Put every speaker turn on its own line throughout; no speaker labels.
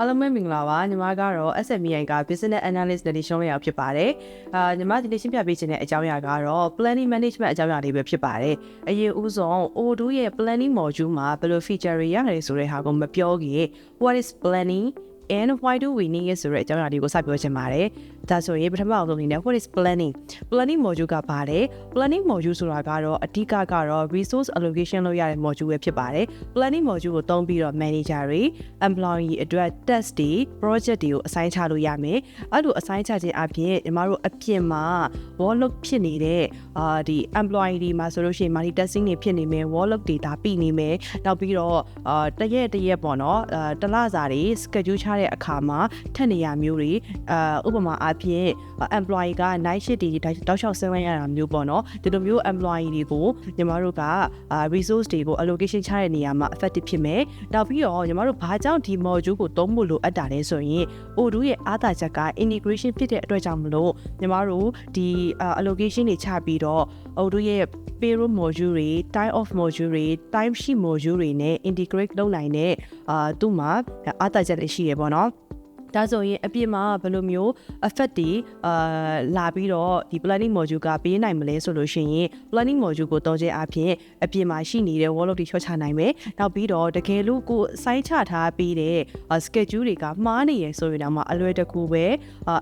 အားလုံးပဲမင်္ဂလာပါညီမကတော့ SMEI က Business Analyst နဲ့ရှင်းရအောင်ဖြစ်ပါတယ်အာညီမဒီနေ့ရှင်းပြပေးခြင်းတဲ့အကြောင်းအရာကတော့ Planning Management အကြောင်းအရာတွေပဲဖြစ်ပါတယ်အရင်ဦးဆုံး O2 ရဲ့ Planning Module မှာဘယ်လို feature တွေရတယ်ဆိုတဲ့ဟာကိုမပြောခင် What is planning and why do we need it ဆိုတဲ့အကြောင်းအရာတွေကိုစပြောချင်ပါတယ်။ ဒါဆိုရင်ပထမအောင်ဆုံးအနေနဲ့ what is planning planning module ကဘာလဲ planning module ဆိုတာကတော့အဓိကကတော့ resource allocation လုပ်ရတဲ့ module ပဲဖြစ်ပါတယ်။ planning module ကိုသုံးပြီးတော့ manager တွေ employee အတွက် task တွေ project တွေကို assign ချလို့ရမယ်။အဲ့လို assign ချခြင်းအပြင်ညီမတို့အပြင်မှာ workload ဖြစ်နေတဲ့အာဒီ employee တွေမှာဆိုလို့ရှိရင် multitasking တွေဖြစ်နေမယ် workload တွေဒါပြီးနေမယ်။နောက်ပြီးတော့အာတရက်တရက်ပေါ့နော်အာတလစာတွေ schedule ချတဲ့အခါမှာထက်နေရမျိုးတွေအာဥပမာအဖြစ် employee က night shift တွေတောက်လျှောက်ဆင်းလိုက်ရတာမျိုးပေါ့နော်ဒီလိုမျိုး employee တွေကိုညီမတို့ကအာ resource တွေကို allocation ချတဲ့နေရာမှာ effective ဖြစ်မယ်နောက်ပြီးတော့ညီမတို့ဘာကြောင့်ဒီ module ကိုသုံးဖို့လိုအပ်တာလဲဆိုရင် O2 ရဲ့အားသာချက်က integration ဖြစ်တဲ့အတွက်ကြောင့်မလို့ညီမတို့ဒီ allocation တွေချပြီးတော့ O2 ရဲ့ payroll module တွေ time off module တွေ time sheet module တွေနဲ့ integrate လုပ်နိုင်တဲ့အာသူ့မှာအားသာချက်တွေရှိရပေါ့နော် ဒါဆိုရင်အပြစ်မှာဘယ်လိုမျိုး effect တွေအာလာပြီးတော့ဒီ planning module ကပေးနိုင်မလဲဆိုလို့ရှိရင် planning module ကိုသုံးခြင်းအပြင်အပြင်မှာရှိနေတဲ့ workload တွေချော့ချနိုင်မယ်နောက်ပြီးတော့တကယ်လို့ကိုစိုင်းချထားပြီးတဲ့ schedule တွေကမှားနေရဆိုရင်တော့မှအလွယ်တကူပဲ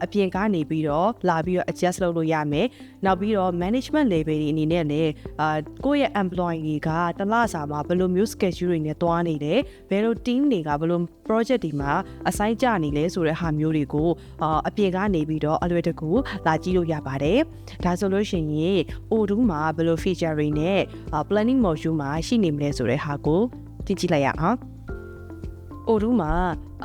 အပြင်ကနေပြီးတော့လာပြီးတော့ adjust လုပ်လို့ရမယ်နောက်ပြီးတော့ management level တွေအနေနဲ့လည်းအာကိုယ့်ရဲ့ employee တွေကတလစာမှာဘယ်လိုမျိုး schedule တွေနဲ့တွားနေတယ်ဘယ်လို team တွေကဘယ်လို project တွေမှာ assign ကြနေလဲဆိုတဲ့ဟာမျိုးတွေကိုအာအပြင်ကနေပြီးတော့အလွယ်တကူလာကြည့်လို့ရပါတယ်ဒါဆိုလို့ရှိရင် O2 မှာဘယ်လို feature တွေနဲ့ planning module မှာရှိနေမလဲဆိုတဲ့ဟာကိုကြည့်ကြည့်လိုက်ရအောင် O2 မှာ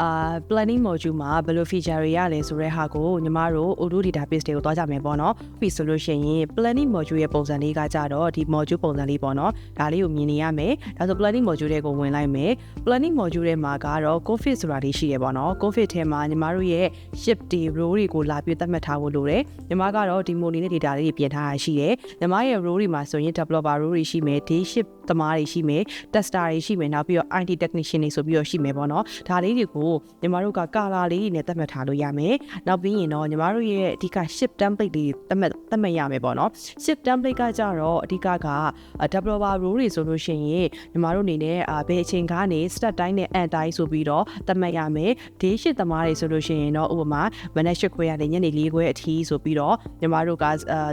အာ planning module မှာဘယ်လို feature တွေရလဲဆိုတဲ့ဟာကိုညီမတို့ O2 database တွေကိုတွားကြမယ်ပေါ့နော်ပြီးဆိုလို့ရှိရင် planning module ရဲ့ပုံစံလေးကကြတော့ဒီ module ပုံစံလေးပေါ့နော်ဒါလေးကိုမြင်နေရမယ်ဒါဆို planning module တွေကိုဝင်လိုက်မယ် planning module ထဲမှာကတော့ covid ဆိုတာလေးရှိရပေါ့နော် covid ထဲမှာညီမတို့ရဲ့ shift တွေ role တွေကိုလာပြီးသတ်မှတ်ထားဖို့လိုတယ်ညီမကတော့ဒီ module နဲ့ data လေးတွေပြင်ထားတာရှိတယ်ညီမရဲ့ role တွေမှာဆိုရင် developer role တွေရှိမယ် day shift သမားတွေရှိမယ် tester တွေရှိမယ်နောက်ပြီးတော့ IT technician တွေဆိုပြီးတော့ရှိမယ်ပေါ့နော်ဒါလေးတွေကိုညီမတို့ကကာလာလေးတွေနဲ့သတ်မှတ်ထားလို့ရမယ်နောက်ပြီးရင်တော့ညီမတို့ရဲ့အဓိက ship template တွေသတ်မှတ်သတ်မှတ်ရမယ်ပေါ့နော် ship template ကကြတော့အဓိကက developer role တွေဆိုလို့ရှိရင်ညီမတို့အနေနဲ့ဘယ်အချိန်ကနေ start time နဲ့ end time ဆိုပြီးတော့သတ်မှတ်ရမယ် day shift သမားတွေဆိုလို့ရှိရင်တော့ဥပမာမနက်၈ခွဲကနေညနေ၄ခွဲအထိဆိုပြီးတော့ညီမတို့က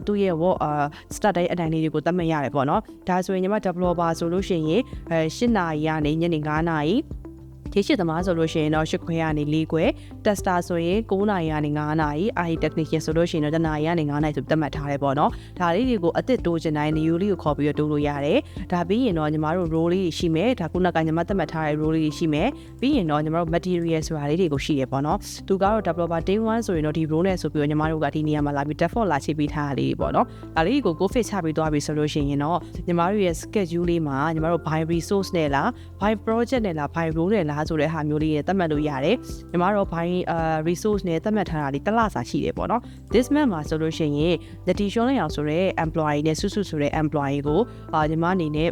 သူ့ရဲ့ work start time အတိုင်းလေးတွေကိုသတ်မှတ်ရတယ်ပေါ့နော်ဒါဆိုရင်ညီမ developer ဆိုလို့ရှိရင်အဲ၈နာရီကနေညနေ9နာရီ ထေရှိသမားဆိုလို့ရှိရင်တော့၈ခွဲကနေ၄ခွဲ tester ဆိုရင်9နာရီကနေ9နာရီ IT technician ဆိုလို့ရှိရင်တော့တနာရီကနေ9နာရီဆိုသတ်မှတ်ထားတယ်ပေါ့နော်ဒါလေးတွေကိုအစ်စ်တိုးချင်တိုင်း new လေးကိုခေါ်ပြီးတော့တိုးလို့ရတယ်ဒါပြီးရင်တော့ညီမတို့ role လေးရှိမယ်ဒါခုနကညီမသတ်မှတ်ထားတဲ့ role လေးရှိမယ်ပြီးရင်တော့ညီမတို့ material ဆိုတာလေးတွေကိုရှိရပေါ့နော်သူကတော့ developer day 1ဆိုရင်တော့ဒီ role နဲ့ဆိုပြီးတော့ညီမတို့ကဒီနေရာမှာလာပြီး default လာချိပေးထားတာလေးပေါ့နော်ဒါလေးကို go fit ချပြီးသွားပြီဆိုလို့ရှိရင်တော့ညီမတို့ရဲ့ schedule လေးမှာညီမတို့ by resource နဲ့လား by project နဲ့လား by role နဲ့လားဆိုတဲ့ဟာမျိုးလေးနဲ့သတ်မှတ်လို့ရတယ်။ညီမတို့ by uh, resource နဲ့သတ်မှတ်ထားတာလေးတစ်လစာရှိတယ်ပေါ့နော်။ this month မှာဆိုလို့ရှိရင် the t-shirt လေးအောင်ဆိုတဲ့ employee နဲ့စုစုဆိုတဲ့ employee ကိုအာညီမအနေနဲ့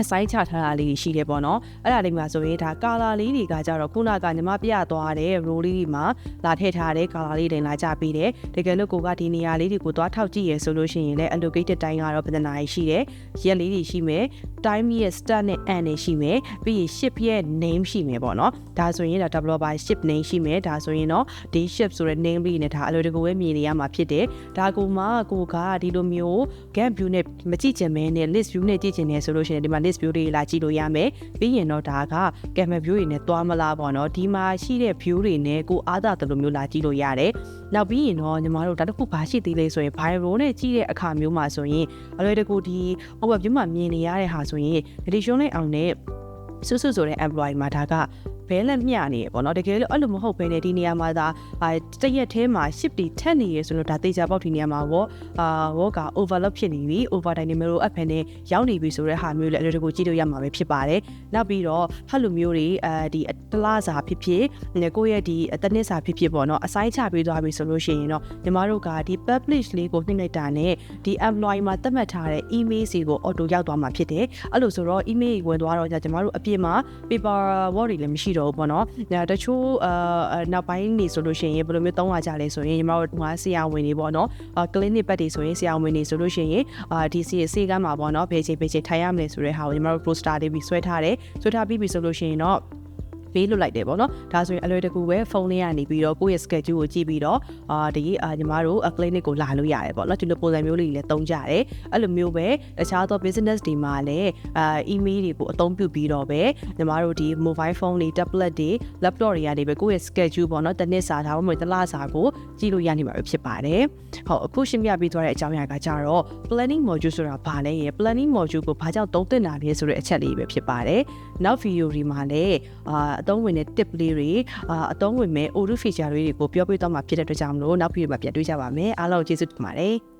အဆိုင်ချထားတာလေးရှိတယ်ပေါ့နော်အဲ့ဒါလေးမှာဆိုရင်ဒါကာလာလေးတွေကကြတော့ခုနကညီမပြသွားတဲ့ roll လေးတွေမှာလာထည့်ထားတဲ့ကာလာလေးတွေလာကြပေးတယ်တကယ်လို့ကိုကဒီနေရာလေးတွေကိုသွားထောက်ကြည့်ရဆိုလို့ရှိရင်လည်း allocated time ကတော့ဘယ်နှနာရီရှိတယ်ရက်လေးတွေရှိမယ် time ရဲ့ start နဲ့ end တွေရှိမယ်ပြီးရင် ship ရဲ့ name ရှိမယ်ပေါ့နော်ဒါဆိုရင်ဒါ developer ship name ရှိမယ်ဒါဆိုရင်တော့ day ship ဆိုတဲ့ name လေးနဲ့ဒါအလိုတကူပဲမြင်နေရမှာဖြစ်တယ်ဒါကိုမှကိုကဒီလိုမျိုး gap view နဲ့မကြည့်ချင်မဲနဲ့ list view နဲ့ကြည့်ချင်တယ်ဆိုလို့ရှိရင်ဒီမှာ list view တွေလာကြည့်လို့ရမယ်ပြီးရင်တော့ဒါက camera view တွေနဲ့တွားမလားပေါ့နော်ဒီမှာရှိတဲ့ view တွေနဲ့ကိုအားသာတယ်လို့မျိုးလာကြည့်လို့ရတယ်နောက်ပြီးရင်တော့ညီမတို့ဒါတခုဘာရှိသေးလဲဆိုရင် viral နဲ့ကြည့်တဲ့အခါမျိုးမှာဆိုရင်အလွယ်တကူဒီ overview မှာမြင်နေရတဲ့ဟာဆိုရင် edition နဲ့အောင်နဲ့စွစွဆိုတဲ့ employee မှာဒါက ဘဲလက်မျှနေရပေါ့နော်တကယ်လို့အဲ့လိုမဟုတ်ဘဲနဲ့ဒီနေရာမှာဒါတရက်ထဲမှာ shift တွေထက်နေရဆိုလို့ဒါတေချာပေါက်ဒီနေရာမှာဘောအာဘောက overload ဖြစ်နေပြီ overtime တွေမျိုးအဖက်နဲ့ရောက်နေပြီဆိုတဲ့ဟာမျိုးလည်းအလိုတကူကြည့်လို့ရမှာပဲဖြစ်ပါတယ်နောက်ပြီးတော့ဟဲ့လိုမျိုးတွေအဲဒီတလားစာဖြစ်ဖြစ်ကိုယ့်ရဲ့ဒီတနစ်စာဖြစ်ဖြစ်ပေါ့နော်အဆိုင်ချပေးသွားပြီဆိုလို့ရှိရင်တော့ညီမတို့ကဒီ publish လေးကိုနှိမ့်လိုက်တာနဲ့ဒီ employee မှာသတ်မှတ်ထားတဲ့ email စီကို auto ရောက်သွားမှာဖြစ်တယ်အဲ့လိုဆိုတော့ email ဝင်သွားတော့じゃညီမတို့အပြည့်မှာ paper work တွေလည်းမရှိတော့ဘူးပေါ့နော်ဒါတချို့အာနောက်ပိုင်းနေဆိုလို့ရှိရင်ဘယ်လိုမျိုးသုံးရကြလဲဆိုရင်ညီမတို့ကဆရာဝန်တွေပေါ့နော်အာ clinic ဘက်တွေဆိုရင်ဆရာဝန်တွေဆိုလို့ရှိရင်အာဒီစီစေကမ်းမှာပေါ့နော်ဘယ်ချိန်ဘယ်ချိန်ထိုင်ရမလဲဆိုတဲ့ဟာကိုညီမတို့ poster တွေပြီးဆွဲထားတယ်ဆွဲထားပြီးပြီဆိုလို့ရှိရင်တော့ ပေးလွတ်လိုက်တယ်ပေါ့နော်ဒါဆိုရင်အလွယ်တကူပဲဖုန်းလေးကနေပြီးတော့ကိုယ့်ရဲ့ schedule ကိုကြည့်ပြီးတော့အာဒီအာညီမတို့ clinic ကိုလာလို့ရတယ်ပေါ့နော်ဒီလိုပုံစံမျိုးလေးတွေလည်းသုံးကြတယ်အဲ့လိုမျိုးပဲတခြားသော business တွေမှာလည်းအာ email တွေကိုအသုံးပြုပြီးတော့ပဲညီမတို့ဒီ mobile phone တွေ tablet တွေ laptop တွေကနေပဲကိုယ့်ရဲ့ schedule ပေါ့နော်တစ်နှစ်စာထားမှမဟုတ်တစ်လစာကိုကြည့်လို့ရနေမှာပဲဖြစ်ပါတယ်ဟုတ်အခုရှင်းပြပေးသွားတဲ့အကြောင်းအရာကကြတော့ planning module ဆိုတာဘာလဲရယ် planning module ကိုဘာကြောင့်သုံးသင့်တာလဲဆိုတဲ့အချက်လေးပဲဖြစ်ပါတယ်နောက် video ဒီမှာလည်းအာအသုံးဝင်တဲ့ tip လေးတွေအာအသုံးဝင်မဲ့ audio feature လေးတွေကိုပြောပြသွားမှာဖြစ်တဲ့အတွက်ကြောင့်မလို့နောက် video မှာပြန်တွေ့ကြပါမယ်အားလုံးကျေးဇူးတင်ပါတယ်